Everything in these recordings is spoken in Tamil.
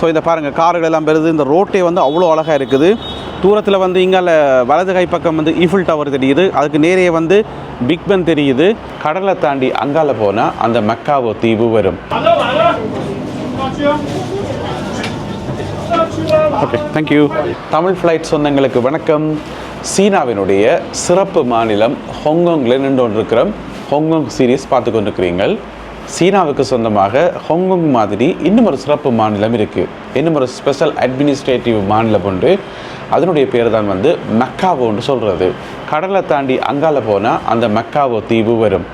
ஸோ இதை பாருங்கள் கார்கள் எல்லாம் பெறுது இந்த ரோட்டே வந்து அவ்வளோ அழகாக இருக்குது. தூரத்தில் வந்து இங்கால வலது கை பக்கம் வந்து ஈஃபில் டவர் தெரியுது. அதுக்கு நேரே வந்து பிக் பென் தெரியுது. கடலை தாண்டி அங்கால போனால் அந்த மக்காவோ தீவு வரும். ஓகே தேங்க்யூ தமிழ் ஃப்ளைட் சொந்தங்களுக்கு வணக்கம். சீனாவினுடைய சிறப்பு மாநிலம் ஹாங்காங்கில் நின்று கொண்டிருக்கிறோம். ஹாங்காங் சீரீஸ் பார்த்து கொண்டிருக்கிறீங்கள் சீனாவுக்கு சொந்தமாக ஹாங்காங் மாதிரி இன்னும் ஒரு சிறப்பு மாநிலம் இருக்குது இன்னும் ஒரு ஸ்பெஷல் அட்மினிஸ்ட்ரேட்டிவ் மாநிலம் உண்டு. அதனுடைய பேர் தான் வந்து மெக்காவோன்னு சொல்கிறது கடலை தாண்டி அங்கால போனால் அந்த மெக்காவோ தீவு வரும்.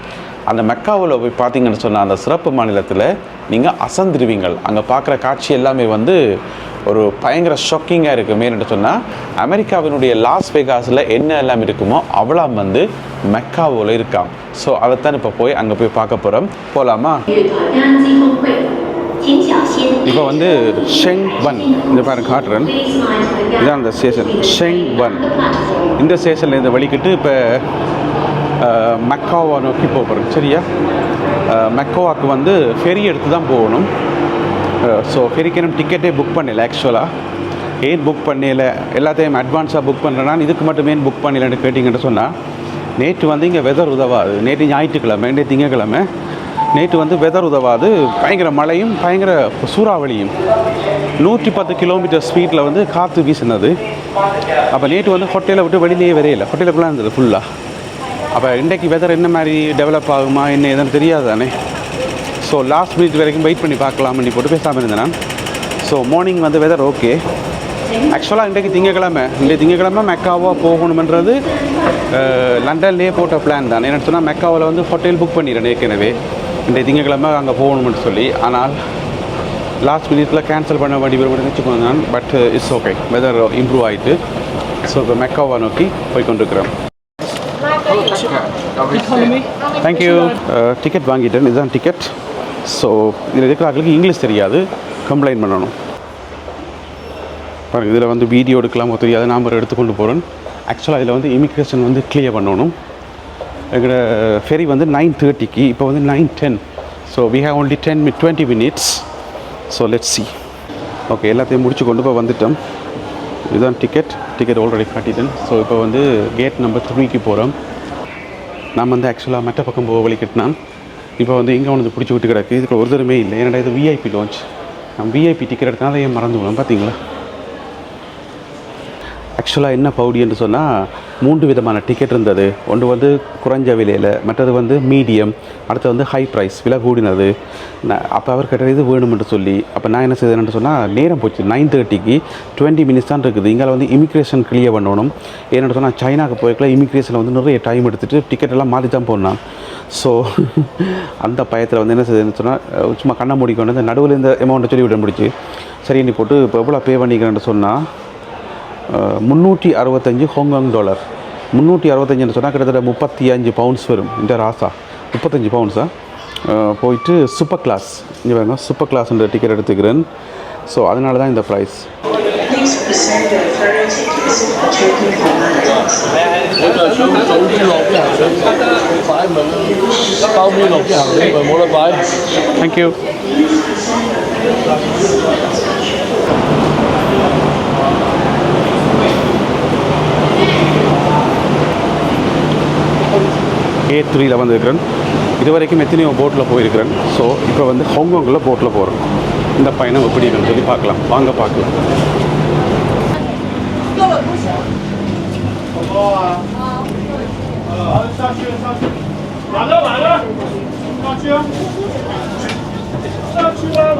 அந்த மெக்காவில் போய் பார்த்தீங்கன்னு சொன்னால் அந்த சிறப்பு மாநிலத்தில் நீங்கள் அசந்திருவீங்கள். அங்கே பார்க்குற காட்சி எல்லாமே வந்து ஒரு பயங்கர ஷாக்கிங்காக இருக்கும் ஏன்னு சொன்னால் அமெரிக்காவினுடைய லாஸ் வேகாஸில் என்ன எல்லாம் இருக்குமோ அவ்வளோ வந்து மெக்காவில் இருக்கான் ஸோ அதைத்தான் இப்போ போய் அங்கே போய் பார்க்க போகிறோம் போகலாமா இப்போ வந்து ஷெங் பன் இந்த பாருங்க காட்டுறேன். இதான் அந்த ஸ்டேஷன் ஷெங் பன் இந்த ஸ்டேஷனில் இந்த வலிக்கிட்டு இப்போ மெக்காவா நோக்கி போகிறோம் சரியா? மெக்கோவாக்கு மெக்காவாக்கு வந்து ஃபெரி எடுத்து தான் போகணும். ஸோ ஃபெரிக்கு நம்ம டிக்கெட்டே புக் பண்ணல ஆக்சுவலாக ஏன் புக் பண்ணல? எல்லாத்தையும் அட்வான்ஸாக புக் பண்ணுறேன்னா இதுக்கு மட்டும் ஏன் புக் பண்ணலன்னு கேட்டிங்கன்னு சொன்னால் நேற்று வந்து இங்கே வெதர் உதவாது. நேற்று ஞாயிற்றுக்கிழமை நேற்று திங்கக்கிழமை. நேற்று வந்து வெதர் உதவாது. பயங்கர மழையும் பயங்கர சூறாவளியும். நூற்றி பத்து கிலோமீட்டர் ஸ்பீடில் வந்து காற்று வீசினது. அப்போ நேற்று வந்து ஹோட்டலை விட்டு வெளியிலேயே வரையில. ஹோட்டலுக்குள்ளே இருந்தது ஃபுல்லாக அப்போ இன்றைக்கு வெதர் என்ன மாதிரி டெவலப் ஆகுமா என்ன எதுவும் தெரியாது தானே. ஸோ லாஸ்ட் மினிட் வரைக்கும் வெயிட் பண்ணி பார்க்கலாம்னு போட்டு பேசாமல் இருந்தேன்? நான் ஸோ மார்னிங் வந்து வெதர் ஓகே ஆக்சுவலாக இன்றைக்கு திங்கக்கிழமை. இன்றைக்கு திங்கக்கிழமை மெக்காவாக போகணுமன்றது லண்டன்லேயே போட்ட பிளான் தான். என்ன சொன்னால் மெக்காவில் வந்து ஹோட்டல் புக் பண்ணிடுறேன் ஏற்கனவே. இன்றைக்கு திங்கக்கிழமை அங்கே போகணும்னு சொல்லி. ஆனால் லாஸ்ட் மினிட்ல கேன்சல் பண்ண வேண்டிய ஒரு வச்சுக்கோங்க நான். But it's okay weather improve ஆகிட்டு ஸோ இப்போ மெக்காவை நோக்கி போய் கொண்டிருக்கிறோம். தேங்க்யூ டிக்கெட் வாங்கிட்டேன். இதுதான் டிக்கெட் ஸோ இதில் இருக்கிறவங்களுக்கு இங்கிலீஷ் தெரியாது. கம்ப்ளைண்ட் பண்ணணும். பாருங்க இதில் வந்து வீடியோ எடுக்கலாமோ தெரியாது. நம்பர் எடுத்து கொண்டு போகிறேன் ஆக்சுவலாக இதில் வந்து இமிக்ரேஷன் வந்து கிளியர் பண்ணணும். எங்களோட ஃபெரி வந்து நைன் தேர்ட்டிக்கு இப்போ வந்து nine ten so we have only ten me twenty minutes so let see okay எல்லாத்தையும் முடிச்சு கொண்டு போய் வந்துட்டோம். இதுதான் டிக்கெட் டிக்கெட் ஆல்ரெடி காட்டிட்டேன். ஸோ இப்போ வந்து கேட் நம்பர் த்ரீக்கு போகிறோம் நான் வந்து ஆக்சுவலாக மற்ற பக்கம் போக வலிக்கிட்டான் இப்போ வந்து இங்கே வந்து பிடிச்சி விட்டு கிடக்கு? இதுக்கு ஒரு தரமே இல்லை. என்னடா இது விஐபி லான்ச் நான் விஐபி டிக்கெட் எடுத்தனால ஏன் மறந்து விடும் பார்த்தீங்களா ஆக்சுவலாக என்ன பவுடி என்று சொன்னால் மூன்று விதமான டிக்கெட் இருந்தது. ஒன்று வந்து குறைஞ்ச விலையில் மற்றது வந்து மீடியம் அடுத்து வந்து ஹை ப்ரைஸ் விலை கூடினது. நான் அப்போ அவர் கேட்டது இது வேணுமென்று சொல்லி. அப்போ நான் என்ன செய்தேன்னு சொன்னால் நேரம் போச்சு நைன் தேர்ட்டிக்கு டுவெண்ட்டி மினிட்ஸ் தான் இருக்குது. இங்கே வந்து இமிக்ரேஷன் கிளியர் பண்ணணும். ஏன்னு சொன்னால் சைனாக்கு போய்க்கல இமிக்ரேஷனில் வந்து நிறைய டைம் எடுத்துகிட்டு டிக்கெட் எல்லாம் மாற்றி தான் போனான் ஸோ அந்த பயத்தில் வந்து என்ன செய்யுதுன்னு சொன்னால் சும்மா கண்ணை மூடிக்கொண்டு இந்த நடுவில் இந்த அமௌண்ட்டை சொல்லி விட முடிச்சு சரி நீ போட்டு இப்போ எவ்வளோ பே பண்ணிக்கிறேன்னு சொன்னால் முந்நூற்றி அறுபத்தஞ்சு ஹாங்காங் டாலர். முந்நூற்றி அறுபத்தஞ்சுன்னு சொன்னால் கிட்டத்தட்ட முப்பத்தி அஞ்சு பவுண்ட்ஸ் வரும். இந்த ராசா. முப்பத்தஞ்சு பவுன்ஸா போயிட்டு சூப்பர் கிளாஸ் இங்கே வேணும் சூப்பர் கிளாஸ்ன்ற டிக்கெட் எடுத்துக்கிறேன். ஸோ அதனால தான் இந்த ப்ரைஸ் தேங்க்யூ ஏ த்ரீயில் வந்திருக்கிறேன். இது வரைக்கும் எத்தனையோ போட்டில் போயிருக்கிறேன். ஸோ இப்போ வந்து ஹாங்காங்கில் போட்டில் போகிறோம் இந்த பயணம் எப்படி இருக்குன்னு சொல்லி பார்க்கலாம். வாங்க பார்க்கலாம்.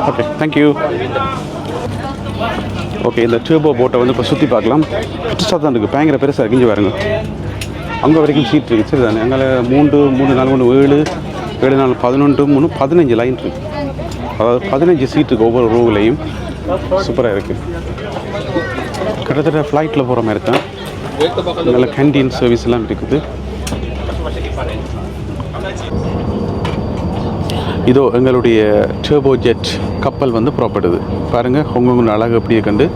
ஓகே தேங்க்யூ ஓகே இந்த டியூபோ போட்டை வந்து இப்போ சுற்றி பார்க்கலாம். புதுசாக தான் இருக்குது பயங்கர பெருசாக இருக்கு. இங்கே பாருங்க. அங்கே வரைக்கும் சீட் இருக்குது சரி தானே அங்கே மூன்று மூணு நாலு மூணு ஏழு ஏழு நாலு பதினொன்று மூணு பதினஞ்சு லைன் இருக்குது அதாவது பதினஞ்சு சீட் இருக்குது ஒவ்வொரு ரூம்லேயும் சூப்பராக இருக்குது கிட்டத்தட்ட ஃப்ளைட்டில் போகிற மாதிரி தான் நல்ல கேன்டீன் சர்வீஸ்லாம் இருக்குது. இதோ எங்களுடைய டர்போ ஜெட் கப்பல் வந்து புறப்படுது. பாருங்கள் உங்க அழகு அப்படியே கண்டு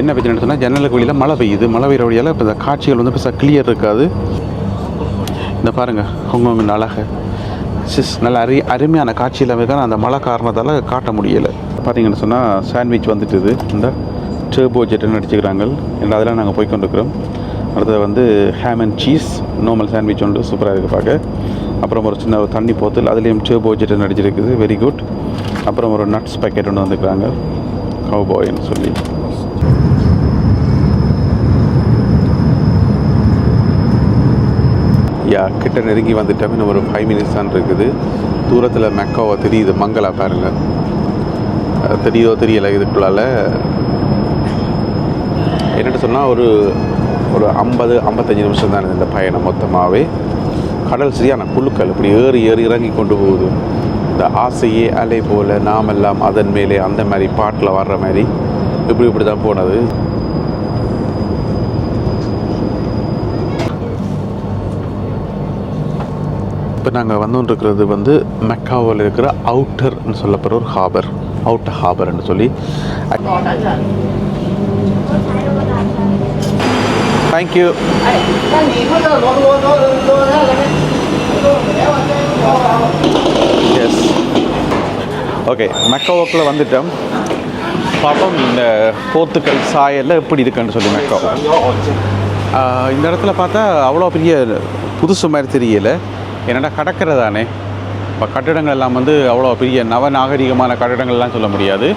என்ன பிரச்சனைன்னு சொன்னால் ஜன்னலுக்கு வெளியில் மழை பெய்யுது. மழை பெய்கிற வழியால் இப்போ இந்த காட்சிகள் வந்து பெருசாக கிளியர் இருக்காது. இந்த பாருங்கள் உங்க அழகு. சிஸ் நல்ல அரி அருமையான காட்சியில் இருக்கான அந்த மழை காரணத்தால் காட்ட முடியலை. பார்த்தீங்கன்னு சொன்னால் சாண்ட்விச் வந்துட்டுது. இந்த டர்போ ஜெட்டுன்னு அடிச்சுக்கிறாங்க. and அதெல்லாம் நாங்கள் போய் கொண்டிருக்கிறோம். அடுத்தது வந்து ham and cheese normal sandwich ஒன்று சூப்பராக இருக்குது பார்க்க அப்புறம் ஒரு சின்ன ஒரு தண்ணி போத்தல். அதுலேயும் டர்போ ஜெட்டுன்னு அடிச்சிருக்குது. வெரி குட் அப்புறம் ஒரு நட்ஸ் பேக்கெட் ஒன்று வந்துக்கிறாங்க. பாய்ன்னு சொல்லி. யா கிட்ட நெருங்கி வந்துட்டோம் இன்னும் ஒரு ஃபைவ் மினிட்ஸ் தான் இருக்குது. தூரத்தில் மெக்காவை தெரியுது மங்களா பாருங்க. தெரியுதோ தெரியலை இதுக்குள்ளால். என்னென்னு சொன்னால் ஒரு ஒரு ஐம்பது ஐம்பத்தஞ்சு நிமிஷம் தான் இந்த பயணம் மொத்தமாகவே கடல் சரியான குழுக்கள் இப்படி ஏறி ஏறி இறங்கி கொண்டு போகுது. இந்த ஆசையே அலை போல நாமெல்லாம் அதன் மேலே அந்த மாதிரி பாட்டில் வர்ற மாதிரி. இப்படி இப்படி தான் போனது? இப்போ நாங்கள் வந்துருக்கிறது வந்து மெக்காவில் இருக்கிற அவுட்டர்னு சொல்லப்படுற ஒரு ஹாபர். அவுட்டர் ஹாபர்னு சொல்லி. தேங்க்யூ எஸ் ஓகே மெக்காவோக்கில் வந்துட்டோம். பார்ப்போம் இந்த போத்துக்கல் சாயலில் எப்படி இருக்குன்னு சொல்லி மெக்கோ இந்த இடத்துல பார்த்தா அவ்வளோ பெரிய புதுசு மாதிரி தெரியல. என்னடா கடற்கரை தானே? இப்போ கட்டிடங்கள் எல்லாம் வந்து அவ்வளோ பெரிய நவ நாகரிகமான கட்டிடங்கள்லாம் சொல்ல முடியாது.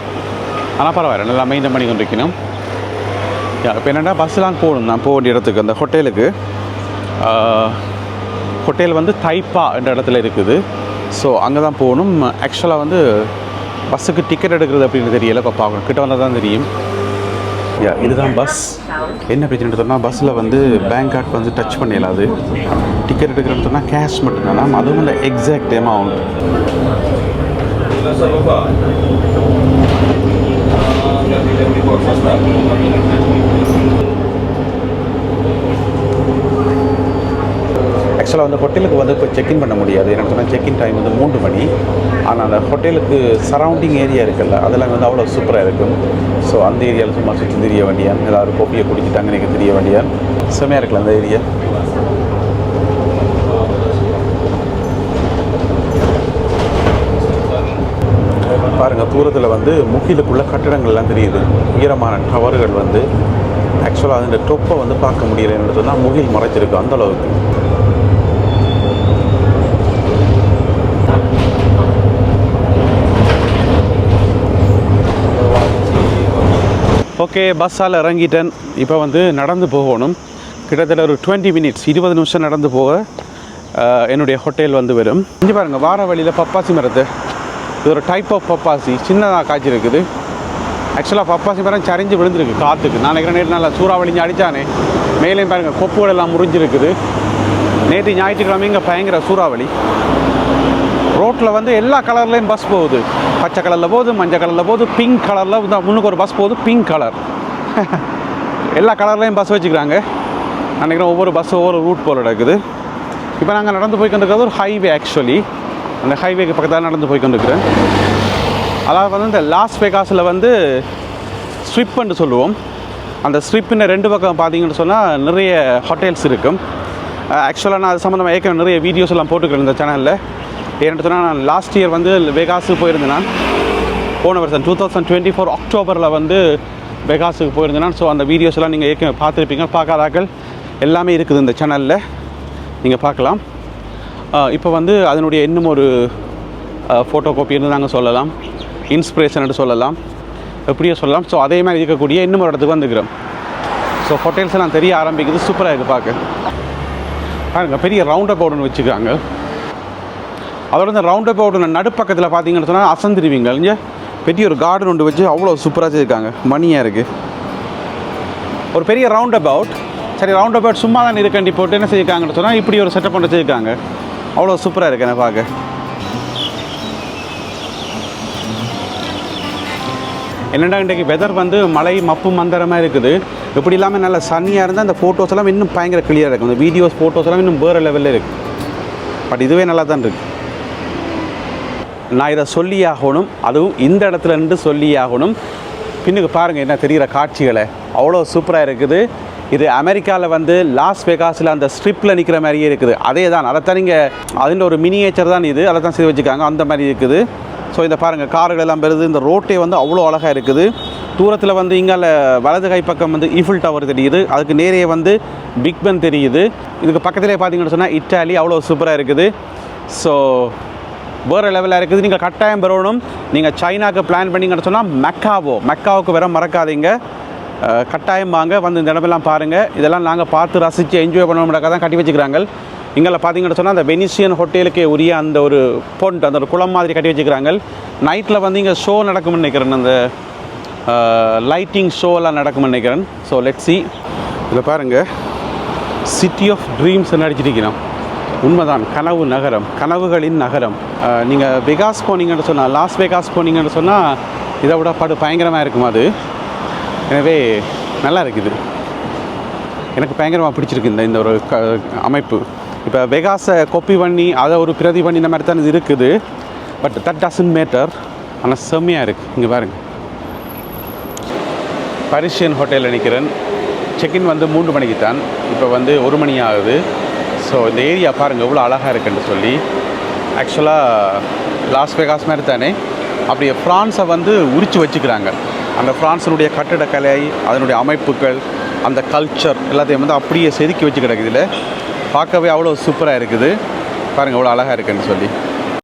ஆனால் பரவாயில்ல நல்லா மெயின்டைன் பண்ணி கொண்டிருக்கணும். இப்போ என்னென்னா பஸ்லாம் போகணும் நான் போக வேண்டிய இடத்துக்கு அந்த ஹோட்டலுக்கு. ஹோட்டல் வந்து தைப்பா என்ற இடத்துல இருக்குது. ஸோ அங்கே தான் போகணும் ஆக்சுவலாக வந்து பஸ்ஸுக்கு டிக்கெட் எடுக்கிறது அப்படின்னு தெரியல பாப்பா அவங்க கிட்ட வந்தால் தான் தெரியும். யா இதுதான் பஸ் என்ன பிரச்சனை சொன்னால் பஸ்ஸில் வந்து பேங்க் கார்டு வந்து டச் பண்ணிடலாது டிக்கெட் எடுக்கிறேன்னு சொன்னால் கேஷ் மட்டும்தான் அதுவும் இல்லை எக்ஸாக்ட் அமௌண்ட் ஆக்சுவலாக வந்து ஹோட்டலுக்கு வந்து இப்போ செக்இன் பண்ண முடியாது. எனக்கு சொன்னால் செக்இன் டைம் வந்து மூன்று மணி. ஆனால் அந்த ஹோட்டலுக்கு சரௌண்டிங் ஏரியா இருக்குல்ல அதெல்லாம் வந்து அவ்வளோ சூப்பராக இருக்கும். ஸோ அந்த ஏரியாவில் சும்மா சுற்றி தெரிய வேண்டியான் எல்லோரும் கோப்பியை குடிச்சிட்டாங்க எனக்கு தெரிய வேண்டியான் செம்மையாக இருக்குல்ல அந்த ஏரியா பாருங்கள் தூரத்தில் வந்து முகிலுக்குள்ள கட்டிடங்கள்லாம் தெரியுது. உயரமான டவர்கள் வந்து. ஆக்சுவலாக அந்த டொப்பை வந்து பார்க்க முடியலைன்னு சொன்னால் முகில் மறைச்சிருக்கு அந்த ஓகே பஸ்ஸால் இறங்கிட்டேன். இப்போ வந்து நடந்து போகணும். கிட்டத்தட்ட ஒரு டுவெண்ட்டி மினிட்ஸ் இருபது நிமிஷம் நடந்து போக என்னுடைய ஹோட்டல் வந்து வரும். இங்கே பாருங்கள் வார வழியில் பப்பாசி மரத்து. இது ஒரு டைப் ஆஃப் பப்பாசி சின்னதாக காய்ச்சி இருக்குது ஆக்சுவலாக பப்பாசி மரம் சரிஞ்சு விழுந்திருக்கு காற்றுக்கு நான் நினைக்கிறேன் நேற்று நல்லா சூறாவளிஞ்சு அடித்தானே மேலேயும் பாருங்கள் கொப்புகள் எல்லாம் முறிஞ்சிருக்குது. நேற்று ஞாயிற்றுக்கிழமை இங்கே பயங்கர சூறாவளி. ரோட்டில் வந்து எல்லா கலர்லேயும் பஸ் போகுது. பச்சை கலரில் போகுது மஞ்சள் கலரில் போகுது பிங்க் கலரில் முன்னுக்கு ஒரு பஸ் போகுது பிங்க் கலர் எல்லா கலர்லேயும் பஸ் வச்சுக்கிறாங்க. நினைக்கிறேன் ஒவ்வொரு பஸ் ஒவ்வொரு ரூட் போல் இருக்குது இப்போ நாங்கள் நடந்து போய் கொண்டிருக்கிறது ஒரு ஹைவே ஆக்சுவலி அந்த ஹைவேக்கு பக்கத்தில் நடந்து போய் கொண்டிருக்கிறேன். அதாவது வந்து இந்த லாஸ் வேகாஸில் வந்து ஸ்விப்புன்னு சொல்லுவோம். அந்த ஸ்ட்ரிப்பின் ரெண்டு பக்கம் பார்த்தீங்கன்னு சொன்னால் நிறைய ஹோட்டல்ஸ் இருக்கும். ஆக்சுவலாக நான் அது சம்மந்தமாக ஏற்கனவே நிறைய வீடியோஸ் எல்லாம் போட்டுக்கிறேன் இந்த சேனலில் ஏன்னு சொன்னால் நான் லாஸ்ட் இயர் வந்து வெகாஸுக்கு போயிருந்தேன் நான். போன வருஷம் டூ தௌசண்ட் டுவெண்ட்டி ஃபோர் அக்டோபரில் வந்து வெகாஸுக்கு போயிருந்தேன் ஸோ அந்த வீடியோஸ்லாம் நீங்கள் ஏற்கனவே பார்த்துருப்பீங்க. பார்க்காதாக்கள் எல்லாமே இருக்குது இந்த சேனலில் நீங்கள் பார்க்கலாம். இப்போ வந்து அதனுடைய இன்னும் ஒரு ஃபோட்டோ காப்பின்னு நாங்கள் சொல்லலாம். இன்ஸ்பிரேஷன் சொல்லலாம். எப்படியோ சொல்லலாம். ஸோ அதே மாதிரி இருக்கக்கூடிய இன்னும் ஒரு இடத்துக்கு வந்துக்கிறோம். ஸோ ஹோட்டல்ஸ் எல்லாம் தெரிய ஆரம்பிக்குது. சூப்பராக இருக்குது பார்க்க. பாருங்கள் பெரிய ரவுண்ட் அப் ஒன்று வச்சுருக்காங்க. அதோட இந்த ரவுண்ட் அப் அவுட் நடுப்பக்கத்தில் பார்த்தீங்கன்னு சொன்னால் அசந்திருவீங்க. இங்கே பெரிய ஒரு கார்டன் ஒன்று வச்சு அவ்வளோ சூப்பராக வச்சுருக்காங்க மணியாக இருக்குது ஒரு பெரிய ரவுண்ட் அபவுட் சரி ரவுண்ட் அபவுட் சும்மா தான் இருக்கண்டி போட்டு என்ன செய்யிருக்காங்கன்னு சொன்னால் இப்படி ஒரு செட்டப் பண்ணி வச்சுருக்காங்க. அவ்வளோ சூப்பராக இருக்கு என்ன பார்க்க. என்னடா இன்றைக்கு வெதர் வந்து மழை மப்பு மந்தரமாக இருக்குது. இப்படி இல்லாமல் நல்ல சன்னியாக இருந்தால் அந்த ஃபோட்டோஸ் எல்லாம் இன்னும் பயங்கர கிளியராக இருக்கும். இந்த வீடியோஸ் ஃபோட்டோஸ் எல்லாம் இன்னும் வேறு லெவலில் இருக்குது பட் இதுவே நல்லா தான் இருக்குது நான் இதை சொல்லியாகணும் அதுவும் இந்த இடத்துல இருந்து சொல்லியாகணும் பின்னுக்கு பாருங்கள் என்ன தெரிகிற காட்சிகளை. அவ்வளோ சூப்பராக இருக்குது. இது அமெரிக்காவில் வந்து லாஸ் வெகாஸில் அந்த ஸ்ட்ரிப்பில் நிற்கிற மாதிரியே இருக்குது. அதே தான் அதைத்தான் நீங்கள் அதில் ஒரு மினியேச்சர் தான் இது. அதை தான் செய்து வச்சுருக்காங்க. அந்த மாதிரி இருக்குது. ஸோ இந்த பாருங்கள் கார்கள் எல்லாம் பெறுது இந்த ரோட்டே வந்து அவ்வளோ அழகாக இருக்குது. தூரத்தில் வந்து இங்கால வலது கை பக்கம் வந்து ஈஃபில் டவர் தெரியுது. அதுக்கு நேரே வந்து பிக் பென் தெரியுது. இதுக்கு பக்கத்திலே பார்த்தீங்கன்னு சொன்னால் இட்டாலி அவ்வளோ சூப்பராக இருக்குது. ஸோ வேறு லெவலில் இருக்குது. நீங்கள் கட்டாயம் பெறணும். நீங்கள் சைனாக்கு பிளான் பண்ணிங்கன்னு சொன்னால் மெக்காவோ மெக்காவுக்கு வர மறக்காதீங்க. கட்டாயம் வாங்க. வந்து இந்த இடமெல்லாம் பாருங்கள் இதெல்லாம் நாங்கள் பார்த்து ரசித்து என்ஜாய் பண்ணணும்னாக்க தான் கட்டி வச்சுக்கிறாங்க. இங்கே பார்த்தீங்கன்னு சொன்னால் அந்த வெனிசியன் ஹோட்டலுக்கே உரிய அந்த ஒரு பொண்ட் அந்த ஒரு குளம் மாதிரி கட்டி வச்சுக்கிறாங்க. நைட்டில் வந்து இங்கே ஷோ நடக்கும்னு நினைக்கிறேன். அந்த லைட்டிங் ஷோலாம் நடக்கும்னு நினைக்கிறேன். ஸோ லெட் சி இதில் பாருங்கள் சிட்டி ஆஃப் ட்ரீம்ஸ் அடிச்சிருக்கிறோம் உண்மைதான். கனவு நகரம் கனவுகளின் நகரம். நீங்கள் வெகாஸ் போனீங்கன்னு சொன்னால் லாஸ் வெகாஸ் போனீங்கன்னு சொன்னால் இதை விட படு பயங்கரமாக இருக்கும் அது? எனவே நல்லா இருக்குது. எனக்கு பயங்கரமாக பிடிச்சிருக்கு இந்த இந்த ஒரு க அமைப்பு. இப்போ வெகாஸை கொப்பி பண்ணி அதை ஒரு பிரதி பண்ணி இந்த மாதிரி தான் இது இருக்குது. பட் தட் டசன்ட் மேட்டர் ஆனால் செம்மையாக இருக்குது இங்கே பாருங்கள் பரிஷியன் ஹோட்டலில் நிற்கிறேன் செக்இன் வந்து மூன்று மணிக்கு தான் இப்போ வந்து ஒரு மணி ஆகுது. ஸோ இந்த ஏரியா பாருங்கள் எவ்வளோ அழகாக இருக்குன்னு சொல்லி. ஆக்சுவலாக லாஸ் வேகாஸ் மாதிரி தானே. அப்படியே ஃப்ரான்ஸை வந்து உரித்து வச்சுக்கிறாங்க. அந்த ஃப்ரான்ஸினுடைய கட்டிடக்கலை அதனுடைய அமைப்புகள் அந்த கல்ச்சர் எல்லாத்தையும் வந்து அப்படியே செதுக்கி வச்சு கிடக்குதுல பார்க்கவே அவ்வளோ சூப்பராக இருக்குது. பாருங்கள் எவ்வளோ அழகாக இருக்குன்னு சொல்லி.